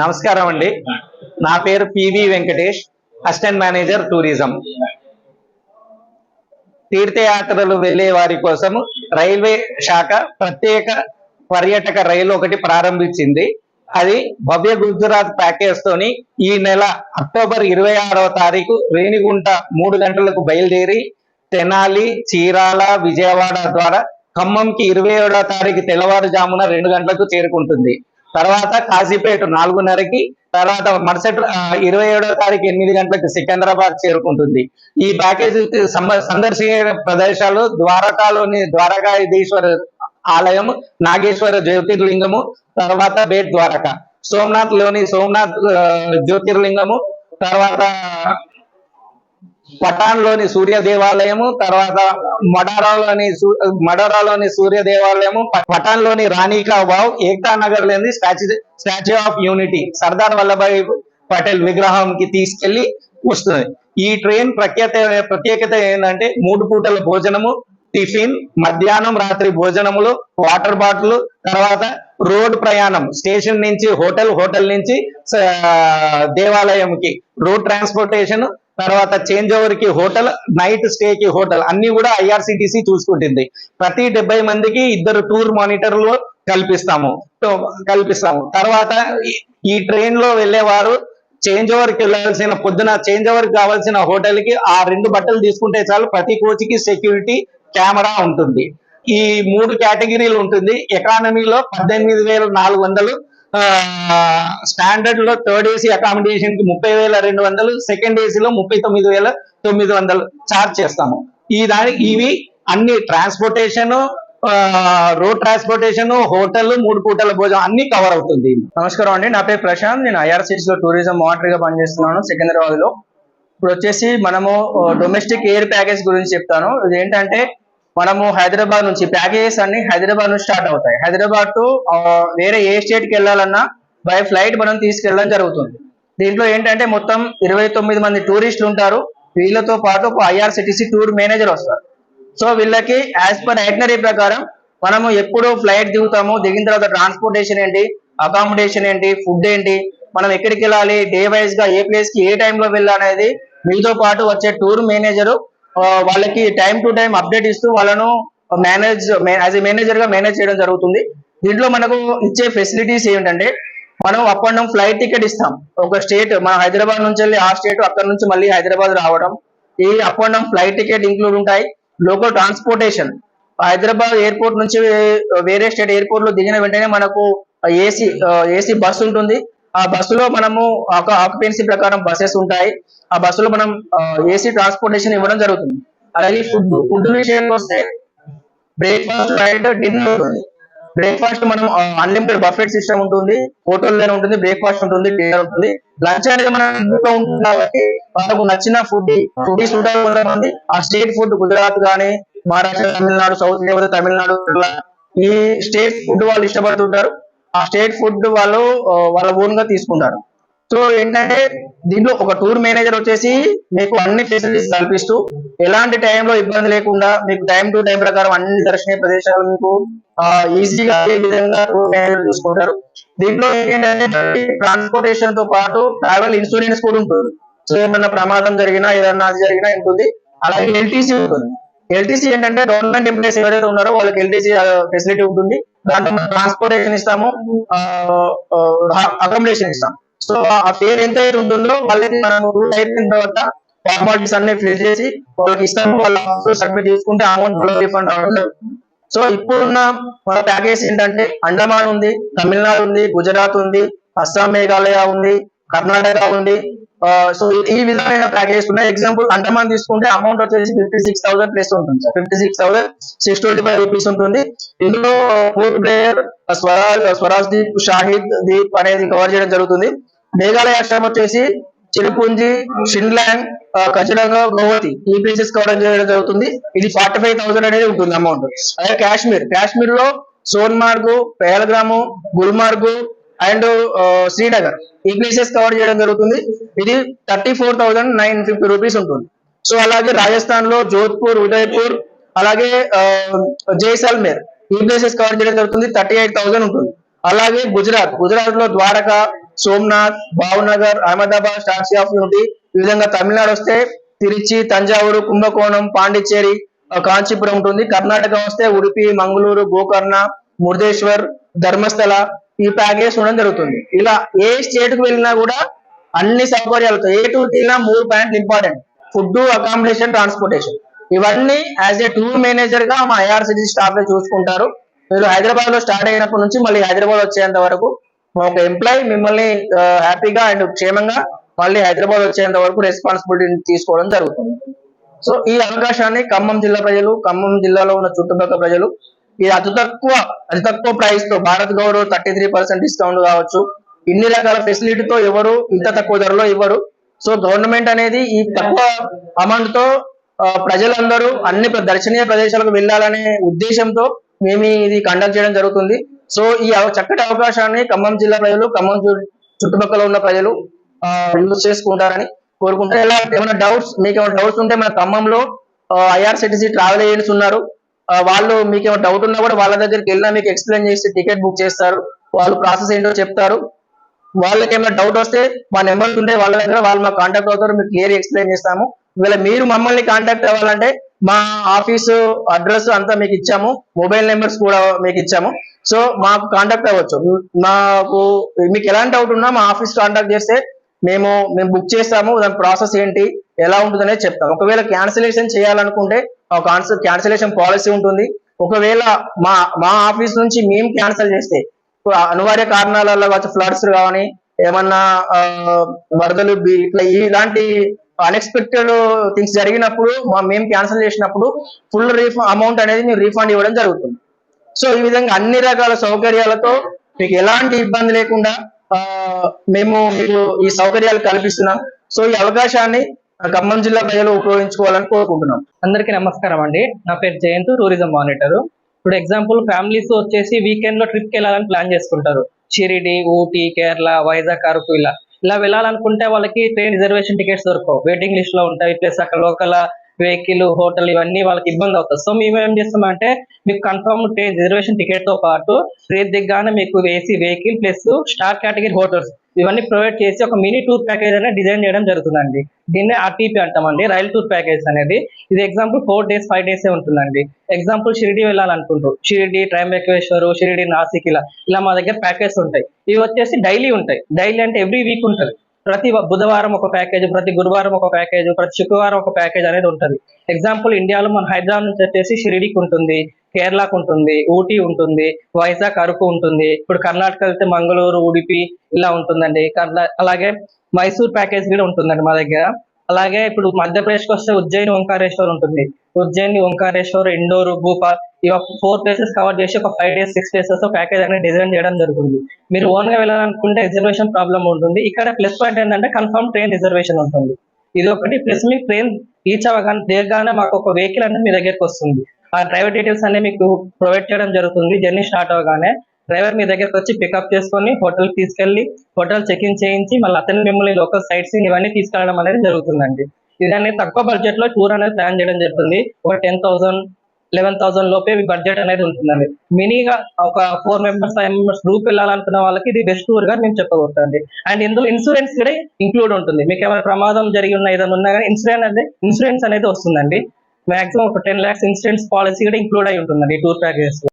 నమస్కారం అండి. నా పేరు PV Venkatesh assistant manager tourism. తీర్థయాత్రలు వెళ్ళే వారి కోసం రైల్వే శాఖ ప్రత్యేక పర్యాటక రైలు ఒకటి ప్రారంభించింది. అది భవ్య గుజరాత్ ప్యాకేజ్ తోని ఈ నెల అక్టోబర్ ఇరవై ఆరవ తారీఖు రేణిగుంట మూడు గంటలకు బయలుదేరి తెనాలి చీరాల విజయవాడ ద్వారా ఖమ్మంకి ఇరవై ఏడవ తారీఖు తెల్లవారుజామున రెండు గంటలకు చేరుకుంటుంది. తర్వాత కాశీపేట నాలుగున్నరకి తర్వాత మరుసటి ఇరవై ఏడవ తారీఖు ఎనిమిది గంటలకు సికింద్రాబాద్ చేరుకుంటుంది. ఈ ప్యాకేజీ సందర్శించే ప్రదేశాలు ద్వారకాలోని ద్వారకాధీశ్వర ఆలయం నాగేశ్వర జ్యోతిర్లింగము తర్వాత బేట్ ద్వారక. సోమనాథ్లోని సోమనాథ్ జ్యోతిర్లింగము తర్వాత పటాన్లోని సూర్య దేవాలయము తర్వాత మడారాలోని మడారాలోని సూర్య దేవాలయము పటాన్లోని రాణికా వావ్ ఏక్తా నగర్ లేని statue statue of unity Sardar Vallabhbhai Patel విగ్రహంకి తీసుకెళ్ళి వస్తుంది. ఈ ట్రైన్ ప్రఖ్యాత ప్రత్యేకత ఏంటంటే మూడు పూటల భోజనము టిఫిన్ మధ్యాహ్నం రాత్రి భోజనములు వాటర్ బాటిల్ తర్వాత రోడ్ ప్రయాణం స్టేషన్ నుంచి హోటల్ హోటల్ నుంచి దేవాలయంకి రోడ్ ట్రాన్స్పోర్టేషన్ తర్వాత చేంజ్ ఓవర్కి హోటల్ నైట్ స్టే కి హోటల్ అన్ని కూడా ఐఆర్సిటిసి చూసుకుంటుంది. ప్రతి డెబ్బై మందికి ఇద్దరు టూర్ మానిటర్లు కల్పిస్తాము. కల్పిస్తాము. తర్వాత ఈ- ఈ ట్రైన్లో వెళ్ళేవారు చేంజ్ ఓవర్కి వెళ్ళాల్సిన పొద్దున చేంజ్ ఓవర్ కావాల్సిన హోటల్కి ఆ రెండు బట్టలు తీసుకుంటే చాలు ప్రతి కోచ్కి సెక్యూరిటీ కెమెరా ఉంటుంది. ఈ మూడు కేటగిరీలు ఉంటుంది. ఎకానమీలో పద్దెనిమిది వేల నాలుగు వందలు స్టాండర్డ్లో థర్డ్ ఏసీ అకామిడేషన్కి ముప్పై వేల రెండు వందలు సెకండ్ ఏసీలో ముప్పై తొమ్మిది వేల తొమ్మిది వందలు చార్జ్ చేస్తాము. ఈ దాని ఇవి అన్ని ట్రాన్స్పోర్టేషన్ రోడ్ ట్రాన్స్పోర్టేషన్ హోటల్ మూడు పూటల భోజనం అన్ని కవర్ అవుతుంది. నమస్కారం అండి. నా పేరు ప్రశాంత్. నేను ఐఆర్సిటీస్లో టూరిజం మానిటర్గా పనిచేస్తున్నాను సికింద్రాబాద్లో ఇప్పుడు వచ్చేసి మనము డొమెస్టిక్ ఎయిర్ ప్యాకేజ్ గురించి చెప్తాను. ఇది ఏంటంటే మనము హైదరాబాద్ నుంచి ప్యాకేజెస్ అన్ని హైదరాబాద్ నుంచి స్టార్ట్ అవుతాయి. హైదరాబాద్ టు వేరే ఏ స్టేట్కి వెళ్ళాలన్నా బై ఫ్లైట్ మనం తీసుకెళ్ళడం జరుగుతుంది. దీంట్లో ఏంటంటే మొత్తం ఇరవై తొమ్మిది మంది టూరిస్టులు ఉంటారు. వీళ్ళతో పాటు ఒక ఐఆర్సిటీసీ టూర్ మేనేజర్ వస్తారు. సో వీళ్ళకి యాజ్ పర్ ఐటనరీ ప్రకారం మనము ఎప్పుడు ఫ్లైట్ దిగుతాము. దిగిన తర్వాత ట్రాన్స్పోర్టేషన్ ఏంటి అకామిడేషన్ ఏంటి ఫుడ్ ఏంటి మనం ఎక్కడికి వెళ్ళాలి డే వైజ్గా ఏ ప్లేస్కి ఏ టైంలో వెళ్ళాలనేది మీతో పాటు వచ్చే టూర్ మేనేజరు వాళ్ళకి టైం టు టైం అప్డేట్ ఇస్తూ వాళ్ళను మేనేజ్ యాజ్ ఎ మేనేజర్గా మేనేజ్ చేయడం జరుగుతుంది. దీంట్లో మనకు ఇచ్చే ఫెసిలిటీస్ ఏంటంటే మనం up and down flight ticket ఇస్తాం. ఒక స్టేట్ మన హైదరాబాద్ నుంచి వెళ్ళి ఆ స్టేట్ అక్కడ నుంచి మళ్ళీ హైదరాబాద్ రావడం. ఈ up and down flight ticket include ఉంటాయి. Local transportation. హైదరాబాద్ ఎయిర్పోర్ట్ నుంచి వేరే స్టేట్ ఎయిర్పోర్ట్లో దిగిన వెంటనే మనకు ఏసీ ఏసీ బస్ ఉంటుంది. ఆ బస్సులో మనము ఒక ఆక్యుపెన్సీ ప్రకారం బస్సెస్ ఉంటాయి. ఆ బస్సులో మనం ఏసీ ట్రాన్స్పోర్టేషన్ ఇవ్వడం జరుగుతుంది. అలాగే ఫుడ్ ఫుడ్ విషయానికి వస్తే బ్రేక్ఫాస్ట్ నైట్ డిన్నర్ ఉంటుంది. బ్రేక్ఫాస్ట్ మనం అన్లిమిటెడ్ బఫెట్ సిస్టమ్ ఉంటుంది. హోటల్లోనే ఉంటుంది బ్రేక్ఫాస్ట్ ఉంటుంది డిన్నర్ ఉంటుంది. లంచ్ అనేది మన ఇంట్లో ఉంటుంది కాబట్టి మనకు నచ్చిన ఫుడ్ ఫుడ్ ఉంటారు కొంతమంది. ఆ స్టేట్ ఫుడ్ గుజరాత్ కానీ మహారాష్ట్ర తమిళనాడు సౌత్ లేకపోతే తమిళనాడు ఈ స్టేట్ ఫుడ్ వాళ్ళు ఇష్టపడుతుంటారు. ఆ స్టేట్ ఫుడ్ వాళ్ళు వాళ్ళ ఓన్గా తీసుకుంటారు. సో ఏంటంటే దీంట్లో ఒక టూర్ మేనేజర్ వచ్చేసి మీకు అన్ని ఫెసిలిటీస్ కల్పిస్తూ ఎలాంటి టైంలో ఇబ్బంది లేకుండా మీకు టైం టు టైం ప్రకారం అన్ని దర్శనీయ ప్రదేశాలు మీకు ఈజీగా అదే విధంగా టూర్ మేనేజర్ చూసుకుంటారు. దీంట్లో ఏంటంటే ట్రాన్స్పోర్టేషన్తో పాటు ట్రావెల్ ఇన్సూరెన్స్ కూడా ఉంటుంది. సో ఏమన్నా ప్రమాదం జరిగినా ఏదన్నా అది జరిగినా ఉంటుంది. అలాగే ఎల్టీసీ ఉంటుంది. ఎల్టీసీ ఏంటంటే గవర్నమెంట్ ఎంప్లాయీస్ ఎవరైతే ఉన్నారో వాళ్ళకి ఎల్టీసీ ఫెసిలిటీ ఉంటుంది. దాంట్లో ట్రాన్స్పోర్టేషన్ ఇస్తాము? అకామిడేషన్ ఇస్తాం సో ఆ పేరు ఎంత అయితే ఉంటుందో వాళ్ళకి మనం రూల్ అయిపోయిన తర్వాత ఫార్మాలిటీస్ అన్ని ఫిల్ చేసి వాళ్ళకి ఇస్తాము వాళ్ళు సబ్మిట్ చేసుకుంటే అమౌంట్ రిఫండ్ అవ్వడం సో ఇప్పుడున్న మన ప్యాకేజ్ ఏంటంటే అండమాన్ ఉంది తమిళనాడు ఉంది గుజరాత్ ఉంది అస్సాం మేఘాలయ ఉంది కర్ణాటక ఉంది. సో ఈ విధమైన ప్యాకేజెస్ ఉన్నాయి. ఎగ్జాంపుల్ అండమాన్ తీసుకుంటే అమౌంట్ వచ్చేసి ఫిఫ్టీ సిక్స్ థౌసండ్ ప్లస్ ఉంటుంది sir. Fifty six thousand six twenty five rupees ఉంటుంది. ఇందులో ఫోర్ ప్లేయర్ స్వరాజ్ స్వరాజ్ దీప్ షాహిద్ దీప్ అనేది కవర్ చేయడం జరుగుతుంది. మేఘాలయ అక్షరం వచ్చేసి చిరుపుంజి షిన్లాంగ్ ఖచ్చితంగా కచడంగా గోవతి ఈ ప్లేసెస్ కవర్ చేయడం జరుగుతుంది. ఇది ఫార్టీ ఫైవ్ థౌసండ్ అనేది ఉంటుంది అమౌంట్ అదే కాశ్మీర్. కాశ్మీర్లో సోన్మార్గ్ పేలగ్రాము గుల్మార్గ్ అండ్ శ్రీనగర్. ఈ ప్లేసెస్ కవర్ చేయడం జరుగుతుంది. ఇది thirty four thousand nine fifty rupees ఉంటుంది. సో అలాగే రాజస్థాన్లో జోధ్పూర్ ఉదయపూర్ అలాగే జైసల్మేర్. ఈ ప్లేసెస్ కవర్ చేయడం జరుగుతుంది. థర్టీ ఎయిట్ థౌసండ్ ఉంటుంది. అలాగే గుజరాత్. గుజరాత్లో Dwarka Somnath Bhavnagar Ahmedabad statue of unity. ఈ విధంగా తమిళనాడు వస్తే తిరుచి తంజావూరు కుంభకోణం పాండిచ్చేరి కాంచీపురం ఉంటుంది. కర్ణాటక వస్తే ఉడిపి మంగళూరు గోకర్ణ మురుదేశ్వర్ ధర్మస్థల ఈ ప్యాకేజ్ ఉండడం జరుగుతుంది. ఇలా ఏ స్టేట్కు వెళ్ళినా కూడా అన్ని సౌకర్యాలతో ఏ టూర్కి వెళ్ళినా మూడు పాయింట్లు ఇంపార్టెంట్. ఫుడ్ అకామిడేషన్ ట్రాన్స్పోర్టేషన్ ఇవన్నీ యాజ్ ఏ టూర్ మేనేజర్గా మా ఐఆర్సిటీ స్టాఫ్ చూసుకుంటారు. మీరు హైదరాబాద్లో స్టార్ట్ అయినప్పటి నుంచి మళ్ళీ హైదరాబాద్ వచ్చేంత వరకు ఒక ఎంప్లాయ్ మిమ్మల్ని హ్యాపీగా అండ్ క్షేమంగా మళ్ళీ హైదరాబాద్ వచ్చేంత వరకు రెస్పాన్సిబిలిటీ తీసుకోవడం జరుగుతుంది. సో ఈ అవకాశాన్ని ఖమ్మం జిల్లా ప్రజలు ఖమ్మం జిల్లాలో ఉన్న చుట్టుపక్కల ప్రజలు ఈ అతి తక్కువ అతి తక్కువ ప్రైస్తో Bharat Gaurav thirty three percent discount కావచ్చు. ఇన్ని రకాల ఫెసిలిటీతో ఎవరు ఇంత తక్కువ ధరలో ఇవ్వరు. సో గవర్నమెంట్ అనేది ఈ తక్కువ అమౌంట్తో ప్రజలందరూ అన్ని ప్ర- దర్శనీయ ప్రదేశాలకు వెళ్ళాలనే ఉద్దేశంతో మేము ఇది కండక్ట్ చేయడం జరుగుతుంది. సో ఈ చక్కటి అవకాశాన్ని ఖమ్మం జిల్లా ప్రజలు ఖమ్మం చుట్టుపక్కల ఉన్న ప్రజలు యూజ్ చేసుకుంటారని కోరుకుంటారు ఇలా ఏమైనా డౌట్స్ మీకు ఏమైనా డౌట్స్ ఉంటే మన ఖమ్మంలో ఐఆర్సిటిసి ట్రావెల్ ఏజెంట్స్ ఉన్నారు. వాళ్ళు మీకు ఏమైనా డౌట్ ఉన్నా కూడా వాళ్ళ దగ్గరికి వెళ్ళినా మీకు ఎక్స్ప్లెయిన్ చేసి టికెట్ బుక్ చేస్తారు. వాళ్ళు ప్రాసెస్ ఏంటో చెప్తారు. వాళ్ళకి ఏమైనా డౌట్ వస్తే మా నెంబర్స్ ఉంటే వాళ్ళ దగ్గర వాళ్ళు మాకు కాంటాక్ట్ అవుతారు. మీకు క్లియర్ ఎక్స్ప్లెయిన్ చేస్తాము. ఇవాళ మీరు మమ్మల్ని కాంటాక్ట్ అవ్వాలంటే మా ఆఫీసు అడ్రస్ అంతా మీకు ఇచ్చాము. మొబైల్ నెంబర్స్ కూడా మీకు ఇచ్చాము. సో మాకు కాంటాక్ట్ అవ్వచ్చు. మాకు మీకు ఎలాంటి డౌట్ ఉన్నా మా ఆఫీస్ కాంటాక్ట్ చేస్తే మేము మేము బుక్ చేస్తాము. దాని ప్రాసెస్ ఏంటి? ఎలా ఉంటుందనే చెప్తాం ఒకవేళ క్యాన్సిలేషన్ చేయాలనుకుంటే క్యాన్సిలేషన్ పాలసీ ఉంటుంది. ఒకవేళ మా మా ఆఫీస్ నుంచి మేము క్యాన్సిల్ చేస్తే అనివార్య కారణాలలో కావచ్చు ఫ్లడ్స్ కానీ ఏమన్నా వరదలు బి- ఇట్లా ఇలాంటి అన్ఎక్స్పెక్టెడ్ థింగ్స్ జరిగినప్పుడు మా- మేము క్యాన్సిల్ చేసినప్పుడు ఫుల్ రీఫండ్ అమౌంట్ అనేది మేము రీఫండ్ ఇవ్వడం జరుగుతుంది. సో ఈ విధంగా అన్ని రకాల సౌకర్యాలతో మీకు ఎలాంటి ఇబ్బంది లేకుండా మేము మీకు ఈ సౌకర్యాలు కల్పిస్తున్నాం. సో ఈ అవకాశాన్ని ఖమ్మం జిల్లా ప్రజలు ఉపయోగించుకోవాలని కోరుకుంటున్నాం. అందరికీ నమస్కారం అండి. నా పేరు జయంత్ టూరిజం మానిటర్. ఇప్పుడు ఎగ్జాంపుల్ ఫ్యామిలీస్ వచ్చేసి వీకెండ్లో ట్రిప్కి వెళ్ళాలని ప్లాన్ చేసుకుంటారు. షిరిడి ఊటీ కేరళ వైజాగ్ అరకు ఇలా. ఇలా వెళ్ళాలనుకుంటే వాళ్ళకి ట్రైన్ రిజర్వేషన్ టికెట్స్ దొరకవు. వెయిటింగ్ లిస్ట్లో ఉంటాయి. ప్లస్ అక్కడ లోకల్ వెహికల్ హోటల్ ఇవన్నీ వాళ్ళకి ఇబ్బంది అవుతుంది. సో మేము ఏం చేస్తామంటే మీకు కన్ఫర్మ్ ట్రైన్ రిజర్వేషన్ టికెట్తో పాటు రేపు దిగ్గానే మీకు AC vehicle plus star category hotels ఇవన్నీ ప్రొవైడ్ చేసి ఒక మినీ టూర్ ప్యాకేజ్ అనేది డిజైన్ చేయడం జరుగుతుందండి. దీన్ని ఆర్టీపీ అంటామండి రైల్ టూర్ ప్యాకేజ్ అనేది. ఇది example four days five days ఉంటుందండి. ఎగ్జాంపుల్ షిరిడి వెళ్ళాలనుకుంటారు. షిరిడి ట్రైంబకేశ్వర్ షిరిడి నాసిక్ ఇలా ఇలా మా దగ్గర ప్యాకేజ్ ఉంటాయి. ఇవి వచ్చేసి డైలీ ఉంటాయి. డైలీ అంటే ఎవ్రీ వీక్ ఉంటుంది. ప్రతి బుధవారం ఒక ప్యాకేజ్ ప్రతి గురువారం ఒక ప్యాకేజ్ ప్రతి శుక్రవారం ఒక ప్యాకేజ్ అనేది ఉంటుంది. ఎగ్జాంపుల్ ఇండియాలో మన హైదరాబాద్ నుంచి వచ్చేసి షిరిడికి ఉంటుంది కేరళకు ఉంటుంది ఊటీ ఉంటుంది వైజాగ్ అరకు ఉంటుంది. ఇప్పుడు కర్ణాటక వెళ్తే మంగళూరు ఉడిపి ఇలా ఉంటుందండి. కర్ణా- అలాగే మైసూర్ ప్యాకేజ్ కూడా ఉంటుందండి మా దగ్గర. అలాగే ఇప్పుడు మధ్యప్రదేశ్కి వస్తే ఉజ్జయిని ఓంకారేశ్వర్ ఉంటుంది. ఉజ్జయిని ఓంకారేశ్వర్ ఇండోర్ భూపాల్ ఇవి ఫోర్ ప్లేసెస్ కవర్ చేసి ఒక five days six days package అనేది డిజైన్ చేయడం జరుగుతుంది. మీరు ఓన్గా వెళ్ళాలనుకుంటే రిజర్వేషన్ ప్రాబ్లం ఉంటుంది. ఇక్కడ ప్లస్ పాయింట్ ఏంటంటే కన్ఫర్మ్ ట్రైన్ రిజర్వేషన్ ఉంటుంది. ఇది ఒకటి. ప్లస్ మీకు ట్రైన్ రీచ్ అవ్వగానే దిగగానే మాకు ఒక వెహికల్ అనేది మీ దగ్గరికి వస్తుంది. ఆ డ్రైవర్ డీటెయిల్స్ అన్ని మీకు ప్రొవైడ్ చేయడం జరుగుతుంది. జర్నీ స్టార్ట్ అవ్వగానే డ్రైవర్ మీ దగ్గరకు వచ్చి పికప్ చేసుకొని హోటల్ తీసుకెళ్ళి హోటల్ చెక్ ఇన్ చేయించి మళ్ళీ అతని మిమ్మల్ని లోకల్ సైట్స్ ఇవన్నీ తీసుకెళ్ళడం అనేది జరుగుతుందండి. ఇదన్నీ తక్కువ బడ్జెట్లో టూర్ అనేది ప్లాన్ చేయడం జరుగుతుంది. ఒక టెన్ థౌసండ్ లెవెన్ థౌసండ్ లోపే మీ బడ్జెట్ అనేది ఉంటుందండి. మినీగా ఒక four members five members group వెళ్ళాలనుకున్న వాళ్ళకి ఇది బెస్ట్ టూర్గా మేము చెప్పగలుగుతాండి అండ్ ఇందులో ఇన్సూరెన్స్ కూడా ఇంక్లూడ్ ఉంటుంది. మీకు ఏమైనా ప్రమాదం జరిగి ఉన్న ఏదైనా ఉన్నా కానీ ఇన్సూరెన్స్ అనేది ఇన్సూరెన్స్ అనేది వస్తుందండి. మాక్సిమం ఒక టెన్ లాక్స్ ఇన్సూరెన్స్ పాలసీ కూడా ఇంక్లూడ్ అయి ఉంటుందండి టూర్ ప్యాకేజెస్